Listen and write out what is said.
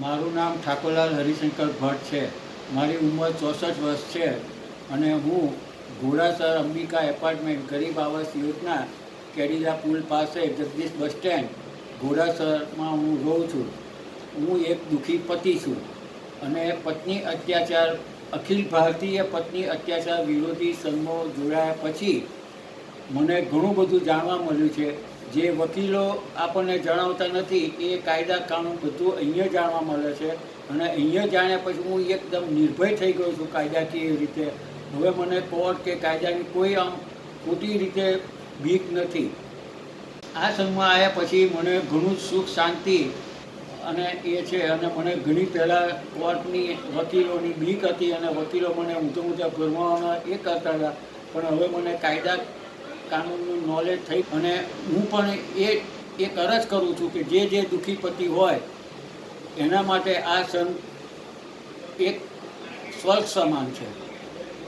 મારું નામ ઠાકોરલાલ હરિશંકર ભટ્ટ છે. મારી ઉંમર ચોસઠ વર્ષ છે અને હું ઘોડાસર અંબિકા એપાર્ટમેન્ટ ગરીબ આવાસ યોજના કેડીલા પુલ પાસે જગદીશ બસ સ્ટેન્ડ ઘોડાસરમાં હું રહું છું. હું એક દુઃખી પતિ છું અને પત્ની અત્યાચાર, અખિલ ભારતીય પત્ની અત્યાચાર વિરોધી સંઘો જોડાયા પછી મને ઘણું બધું જાણવા મળ્યું છે. જે વકીલો આપણને જણાવતા નથી, એ કાયદા કાનૂન બધું અહીંયા જાણવા મળે છે. અને અહીંયા જાણ્યા પછી હું એકદમ નિર્ભય થઈ ગયો છું કાયદાકીય રીતે. હવે મને કોર્ટ કે કાયદાની કોઈ આમ ખોટી રીતે બીક નથી. આ સંઘમાં આવ્યા પછી મને ઘણું સુખ, શાંતિ અને એ છે. અને મને ઘણી પહેલાં કોર્ટની વકીલોની બીક હતી અને વકીલો મને ઊંચો ઊંચા ભરવામાં એ કરતા હતા. પણ હવે મને કાયદા કાનૂનનું નોલેજ થઈ અને હું પણ એ એક અરજ કરું છું કે જે જે દુઃખી પતિ હોય, એના માટે આ સંત એક સ્વર્ગ સમાન છે.